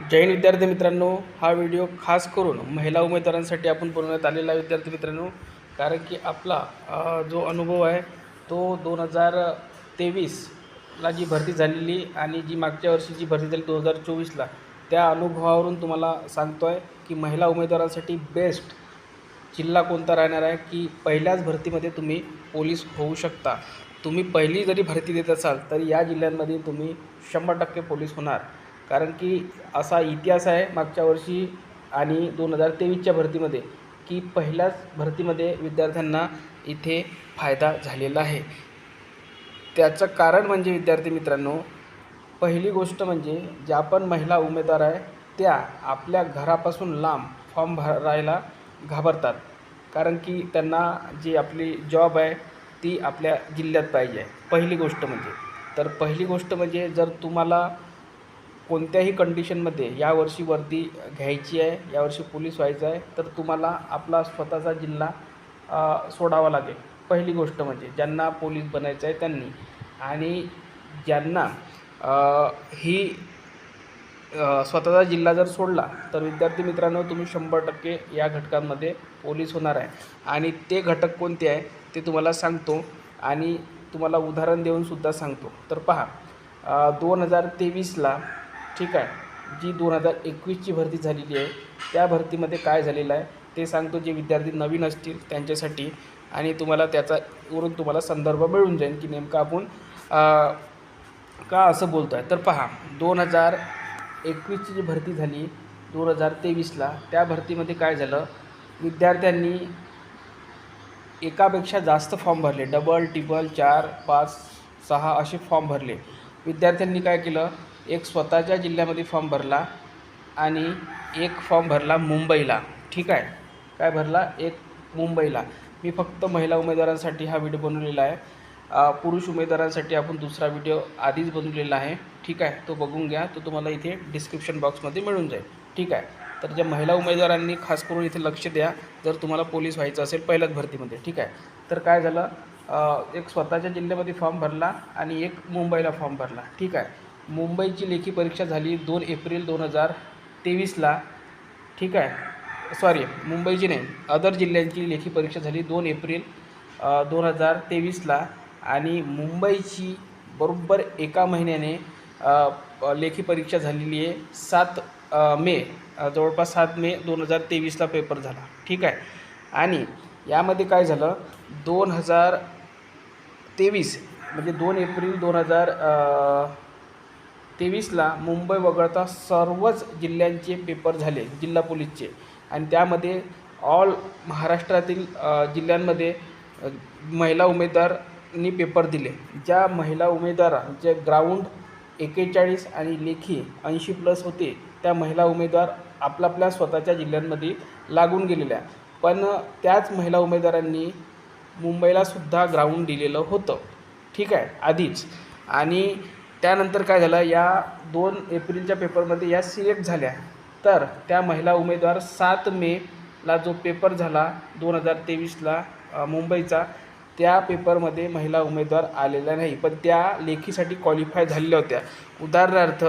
जैन विद्यार्थी मित्रांनो. हा व्हिडिओ खास करून महिला उमेदवारांसाठी आपण बनवण्यात आलेला आहे विद्यार्थी मित्रांनो. कारण की आपला जो अनुभव आहे तो दोन हजार तेवीसला जी भरती झालेली आणि जी मागच्या वर्षी जी भरती झाली दोन हजार चोवीसला त्या अनुभवावरून तुम्हाला सांगतो आहे की महिला उमेदवारांसाठी बेस्ट जिल्हा कोणता राहणार आहे की पहिल्याच भरतीमध्ये तुम्ही पोलीस होऊ शकता. तुम्ही पहिली जरी भरती देत असाल तरी या जिल्ह्यांमध्ये तुम्ही शंभर टक्के पोलीस होणार. कारण की असा इतिहास आहे मागच्या वर्षी आणि दोन हजार तेवीसच्या भरतीमध्ये की पहिल्याच भरतीमध्ये विद्यार्थ्यांना इथे फायदा झालेला आहे. त्याचं कारण म्हणजे विद्यार्थी मित्रांनो पहिली गोष्ट म्हणजे ज्या पण महिला उमेदवार आहे त्या आपल्या घरापासून लांब फॉर्म भरायला घाबरतात. कारण की त्यांना जी आपली जॉब आहे ती आपल्या जिल्ह्यात पाहिजे. पहिली गोष्ट म्हणजे. तर पहिली गोष्ट म्हणजे जर तुम्हाला कोणत्याही कंडिशनमध्ये यावर्षी वर्दी घ्यायची आहे यावर्षी पोलीस व्हायचं आहे तर तुम्हाला आपला स्वतःचा जिल्हा सोडावा लागेल. पहिली गोष्ट म्हणजे ज्यांना पोलीस बनायचं आहे त्यांनी. आणि ज्यांना ही स्वतःचा जिल्हा जर सोडला तर विद्यार्थी मित्रांनो तुम्ही शंभर टक्के या घटकांमध्ये पोलीस होणार आहे. आणि ते घटक कोणते आहे ते तुम्हाला सांगतो. आणि तुम्हाला उदाहरण देऊन सुद्धा सांगतो. तर पहा दोन हजार तेवीसला ठीक आहे. जी दोन हजार एकवीसची भरती झालेली आहे त्या भरतीमध्ये काय झालेलं आहे ते सांगतो जे विद्यार्थी नवीन असतील त्यांच्यासाठी आणि तुम्हाला त्याचा वरून तुम्हाला संदर्भ मिळून जाईल की नेमकं आपण का असं बोलतो आहे तर पहा दोन हजार एकवीसची जी भरती झाली दोन हजार तेवीसला त्या भरतीमध्ये काय झालं विद्यार्थ्यांनी एकापेक्षा जास्त फॉर्म भरले. डबल टिबल चार पाच सहा असे फॉर्म भरले. विद्यार्थ्यांनी काय केलं एक स्वतःच्या जिल्ह्यामध्ये फॉर्म भरला आणि एक फॉर्म भरला मुंबईला. ठीक आहे? काय भरला? एक मुंबईला. मी फक्त महिला उमेदवारांसाठी हा व्हिडिओ बनवलेला आहे. पुरुष उमेदवारांसाठी आपण दुसरा व्हिडिओ आधीच बनवलेला आहे. ठीक आहे? तो बघून घ्या. तो तुम्हाला इथे डिस्क्रिप्शन बॉक्समध्ये मिळून जाईल. ठीक आहे? तर ज्या महिला उमेदवारांनी खास करून इथे लक्ष द्या. जर तुम्हाला पोलीस व्हायचं असेल पहिल्याच भरतीमध्ये. ठीक आहे? तर काय झालं? एक स्वतःच्या जिल्ह्यामध्ये फॉर्म भरला आणि एक मुंबईला फॉर्म भरला. ठीक आहे? मुंबईची लेखी परीक्षा झाली दोन एप्रिल दोन हजार तेवीसला. ठीक आहे? सॉरी मुंबईची नाही. अदर जिल्ह्यांची लेखी परीक्षा झाली दोन एप्रिल दोन हजार तेवीसला. आणि मुंबईची बरोबर एका महिन्याने लेखी परीक्षा झालेली आहे सात मे. जवळपास सात मे दोन हजार तेवीसला पेपर झाला. ठीक आहे? आणि यामध्ये काय झालं? दोन हजार तेवीस म्हणजे दोन एप्रिल दोन हजार तेवीसला मुंबई वगळता सर्वच जिल्ह्यांचे पेपर झाले जिल्हा पोलीसचे. आणि त्यामध्ये ऑल महाराष्ट्रातील जिल्ह्यांमध्ये महिला उमेदवारांनी पेपर दिले. ज्या महिला उमेदवारांचे जे ग्राउंड एकेचाळीस आणि लेखी ऐंशी प्लस होते त्या महिला उमेदवार आपल्या आपल्या स्वतःच्या जिल्ह्यांमध्ये लागून गेलेल्या. पण त्याच महिला उमेदवारांनी मुंबईला सुद्धा ग्राउंड दिलेलं होतं. ठीक आहे आधीच. आणि त्यानंतर काय झालं या दोन एप्रिलच्या पेपरमध्ये या सिलेक्ट झाल्या. तर त्या महिला उमेदवार सात मेला जो पेपर झाला दोन हजार तेवीसला मुंबईचा त्या पेपरमध्ये महिला उमेदवार आलेल्या नाही. पण त्या लेखीसाठी क्वालिफाय झालेल्या होत्या. उदाहरणार्थ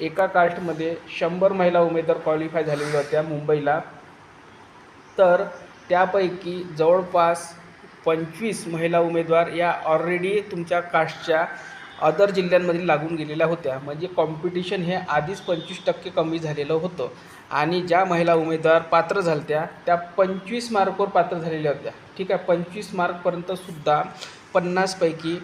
एका कास्टमध्ये शंभर महिला उमेदवार क्वालिफाय झालेल्या होत्या मुंबईला. तर त्यापैकी जवळपास पंचवीस महिला उमेदवार या ऑलरेडी तुमच्या कास्टच्या अदर जिल्ह्यांमध्ये लागून गेलेल्या होत्या. म्हणजे कॉम्पिटिशन हे आधीच पंचवीस टक्के कमी झालेलं होतं. आणि ज्या महिला उमेदवार पात्र झालत्या त्या पंचवीस मार्कवर पात्र झालेल्या होत्या. ठीक आहे पंचवीस मार्कपर्यंतसुद्धा पन्नासपैकी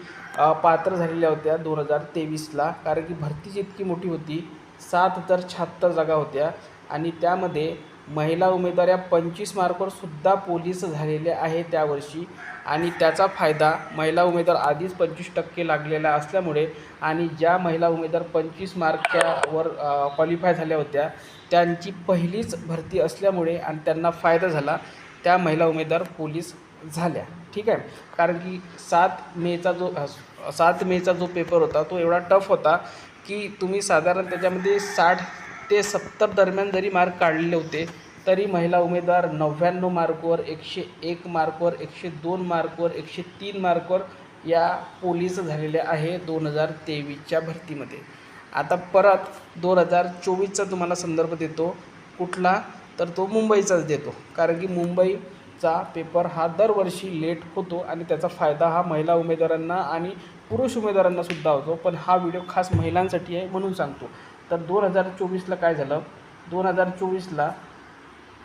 पात्र झालेल्या होत्या दोन हजार तेवीसला. कारण की भरतीची इतकी मोठी होती. सात हजार शहात्तर जागा होत्या. आणि त्यामध्ये महिला उमेदवार या पंचवीस मार्कवर सुद्धा पोलीस झालेले आहे त्यावर्षी आणि त्याचा फायदा महिला उमेदवार आधीच पंचवीस टक्के लागलेला असल्यामुळे आणि ज्या महिला उमेदवार पंचवीस मार्कच्या वर क्वालिफाय झाल्या होत्या त्यांची पहिलीच भरती असल्यामुळे आणि त्यांना फायदा झाला त्या महिला उमेदवार पोलीस झाल्या. ठीक आहे? कारण की सात मेचा जो सात मेचा जो पेपर होता तो एवढा टफ होता की तुम्ही साधारण त्याच्यामध्ये साठ ते सत्तर दरम्यान जरी मार्क काढलेले होते तरी महिला उमेदवार नव्याण्णव मार्कवर एकशे एक मार्कवर एकशे दोन मार्कवर एकशे तीन मार्कवर या पोलीस झालेल्या आहे दोन हजार तेवीसच्या भरतीमध्ये. आता परत दोन हजार चोवीसचा तुम्हाला संदर्भ देतो. कुठला? तर तो मुंबईचाच देतो. कारण की मुंबईचा पेपर हा दरवर्षी लेट होतो आणि त्याचा फायदा हा महिला उमेदवारांना आणि पुरुष उमेदवारांना सुद्धा होतो. पण हा व्हिडिओ खास महिलांसाठी आहे म्हणून सांगतो. तर दोन हजार चोवीसला काय झालं? दोन हजार चोवीसला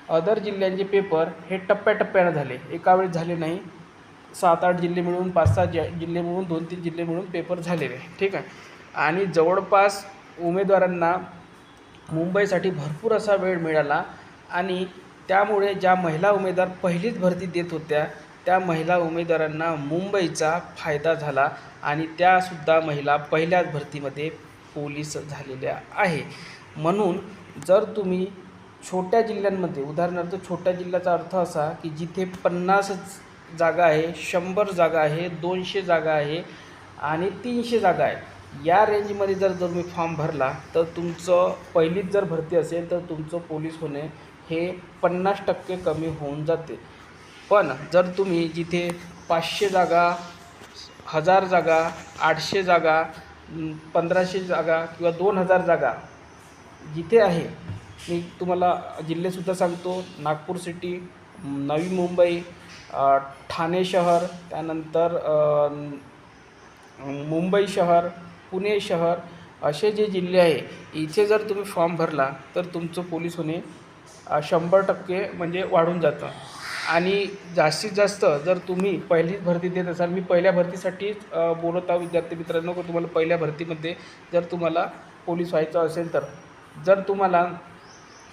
अदर जिल्ह्यांचे पेपर हे टप्प्याटप्प्यानं झाले. एका वेळेस झाले नाही. सात आठ जिल्हे मिळून पाच सहा जिल्हे मिळून दोन तीन जिल्हे मिळून पेपर झालेले. ठीक आहे? आणि जवळपास उमेदवारांना मुंबईसाठी भरपूर असा वेळ मिळाला आणि त्यामुळे ज्या महिला उमेदवार पहिलीच भरती देत होत्या त्या महिला उमेदवारांना मुंबईचा फायदा झाला आणि त्यासुद्धा महिला पहिल्याच भरतीमध्ये पोलीस झालेल्या आहे. म्हणून जर तुम्ही छोट्या जिल्ह्यांमध्ये उदाहरणार्थ छोट्या जिल्ह्याचा अर्थ असा की जिथे पन्नास जागा आहे शंभर जागा आहे दोनशे जागा आहे आणि तीनशे जागा आहे या रेंजमध्ये जर जर तुम्ही फॉर्म भरला तर तुमचं पहिलीच जर भरती असेल तर तुमचं पोलीस होणे हे पन्नास टक्के कमी होऊन जाते. पण जर तुम्ही जिथे पाचशे जागा हजार जागा आठशे जागा पंधराशे जागा किंवा दोन हजार जागा जिथे आहे. मी तुम्हाला जिल्हेसुद्धा सांगतो नागपूर सिटी नवी मुंबई ठाणे शहर त्यानंतर मुंबई शहर पुणे शहर असे जे जिल्हे आहे इथे जर तुम्ही फॉर्म भरला तर तुमचं पोलीस होणे शंभर टक्के म्हणजे वाढून जातं. आणि जास्तीत जास्त जर तुम्ही पहिलीच भरती देत असाल मी पहिल्या भरतीसाठीच बोलत आहो विद्यार्थी मित्रांनो तुम्हाला पहिल्या भरतीमध्ये जर तुम्हाला पोलीस व्हायचं असेल तर. जर तुम्हाला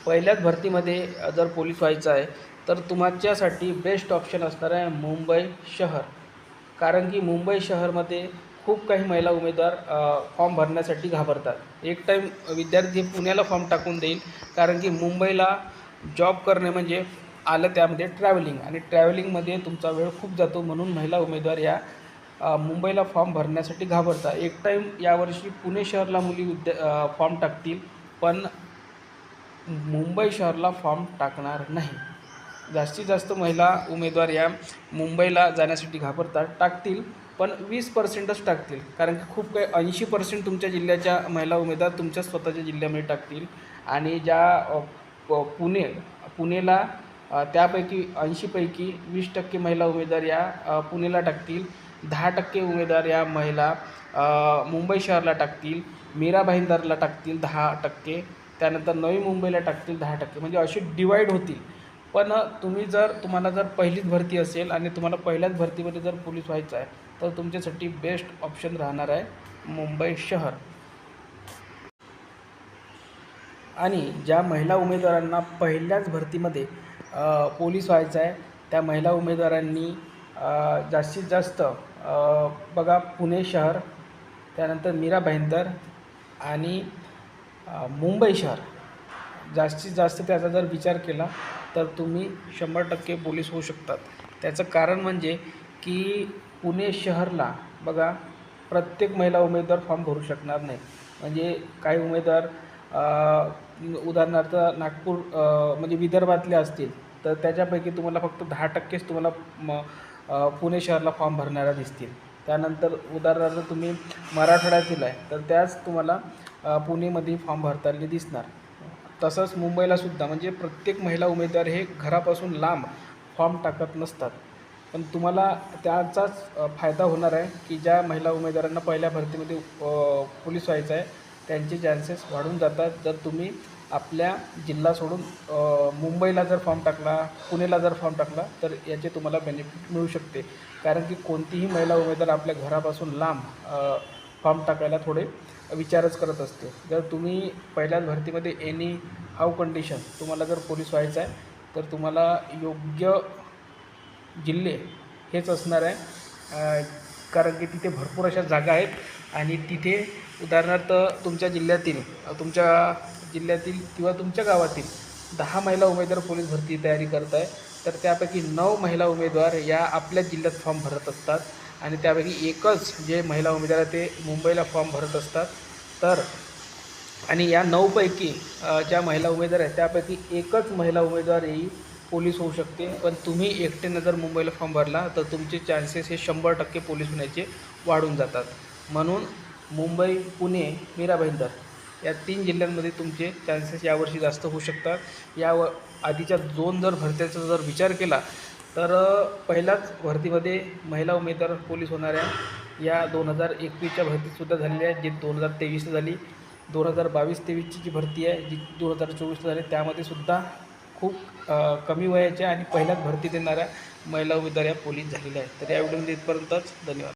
पहिल्याच भरतीमध्ये जर पोलीस व्हायचं आहे तर तुमच्यासाठी बेस्ट ऑप्शन असणार आहे मुंबई शहर. कारण की मुंबई शहरमध्ये खूप काही महिला उमेदवार फॉर्म भरण्यासाठी घाबरतात. एक टाईम विद्यार्थी पुण्याला फॉर्म टाकून देईल. कारण की मुंबईला जॉब करणे म्हणजे आलं त्यामध्ये ट्रॅव्हलिंग आणि ट्रॅव्हलिंगमध्ये तुमचा वेळ खूप जातो म्हणून महिला उमेदवार या मुंबईला फॉर्म भरण्यासाठी घाबरता एक टाईम यावर्षी पुणे शहरला मुली उद्या फॉर्म टाकतील पण मुंबई शहरला फॉर्म टाकणार नाही. जास्तीत जास्त महिला उमेदवार या मुंबईला जाण्यासाठी घाबरतात. टाकतील पण वीस पर्सेंटच टाकतील. कारण की खूप काही ऐंशी पर्सेंट तुमच्या जिल्ह्याच्या महिला उमेदवार तुमच्या स्वतःच्या जिल्ह्यामध्ये टाकतील. आणि ज्या पुणे पुणेला त्यापैकी ऐंशीपैकी वीस टक्के महिला उमेदवार या पुणेला टाकतील. दहा टक्के उमेदवार या महिला मुंबई शहरला टाकतील. मीरा भाईंदरला टाकतील दहा टक्के. त्यानंतर नवी मुंबईला टाकतील दहा टक्के. म्हणजे असे डिवाईड होतील. पण तुम्ही जर तुम्हाला जर पहिलीच भरती असेल आणि तुम्हाला पहिल्याच भरतीमध्ये जर पोलीस व्हायचं आहे तर तुमच्यासाठी बेस्ट ऑप्शन राहणार आहे मुंबई शहर. आणि ज्या महिला उमेदवारांना पहिल्याच भरतीमध्ये पोलीस व्हायचं आहे. त्या महिला उमेदवारांनी जास्तीत जास्त बघा पुणे शहर त्यानंतर मीरा भाईंदर आणि मुंबई शहर. जास्तीत जास्त त्याचा जर विचार केला तर तुम्ही शंभर टक्के पोलीस होऊ शकतात. त्याचं कारण म्हणजे की पुणे शहरला बघा प्रत्येक महिला उमेदवार फॉर्म भरू शकणार नाही. म्हणजे काही उमेदवार उदाहरणार्थ नागपूर म्हणजे विदर्भातले असतील तर त्याच्यापैकी तुम्हाला फक्त दहा टक्केच तुम्हाला म पुणे शहरला फॉर्म भरणाऱ्या दिसतील. त्यानंतर उदाहरणार्थ तुम्ही मराठवाड्यातील आहे तर त्याच तुम्हाला पुणेमध्ये फॉर्म भरताना दिसणार. तसंच मुंबईला सुद्धा म्हणजे प्रत्येक महिला उमेदवार हे घरापासून लांब फॉर्म टाकत नसतात. पण तुम्हाला त्याचाच फायदा होणार आहे की ज्या महिला उमेदवारांना पहिल्या भरतीमध्ये पोलीस व्हायचं आहे त्यांचे चान्सेस वाढून जातात. जर तुम्ही आपल्या जिल्हा सोडून मुंबईला जर फॉर्म टाकला पुणेला जर फॉर्म टाकला तर याचे तुम्हाला बेनिफिट मिळू शकते. कारण की कोणतीही महिला उमेदवार आपल्या घरापासून लांब फॉर्म टाकायला थोडे विचारच करत असते. जर तुम्ही पहिल्याच भरतीमध्ये एनी हाऊ कंडिशन तुम्हाला जर पोलीस व्हायचं आहे तर तुम्हाला योग्य जिल्हे हेच असणार आहे. कारण की तिथे भरपूर अशा जागा आहेत. आणि तिथे उदाहरणार्थ तुमच्या जिल्ह्यातील तुमच्या जिल्ह्यातील किंवा तुमच्या गावातील दहा महिला उमेदवार पोलीस भरती तयारी करत आहे तर त्यापैकी नऊ महिला उमेदवार या आपल्या जिल्ह्यात फॉर्म भरत असतात. आणि त्यापैकी एकच जे महिला उमेदवार आहे ते मुंबईला फॉर्म भरत असतात. तर आणि या नऊपैकी ज्या महिला उमेदवार आहेत त्यापैकी एकच महिला उमेदवार ही पोलीस होऊ शकते पण तुम्ही एकट्यानं जर मुंबईला फॉर्म भरला तर तुमचे चान्सेस हे शंभर टक्के पोलीस होण्याचे वाढून जातात. म्हणून मुंबई पुणे मीरा भाईंदर या तीन जिल्ह्यांमध्ये तुमचे चान्सेस यावर्षी जास्त होऊ शकतात. या व आधीच्या दोन जर भरत्याचा जर विचार केला तर पहिल्याच भरतीमध्ये महिला उमेदवार पोलीस होणाऱ्या या दोन हजार एकवीसच्या भरतीसुद्धा झालेल्या आहेत जी दोन हजार तेवीसला झाली. दोन हजार बावीस तेवीसची जी भरती आहे जी दोन हजार चोवीसला झाली त्यामध्ये सुद्धा खूप कमी वयाच्या आणि पहिल्याच भरती देणाऱ्या महिला उमेदवार या पोलीस झालेल्या आहेत. तर या व्हिडिओमध्ये इथपर्यंतच धन्यवाद.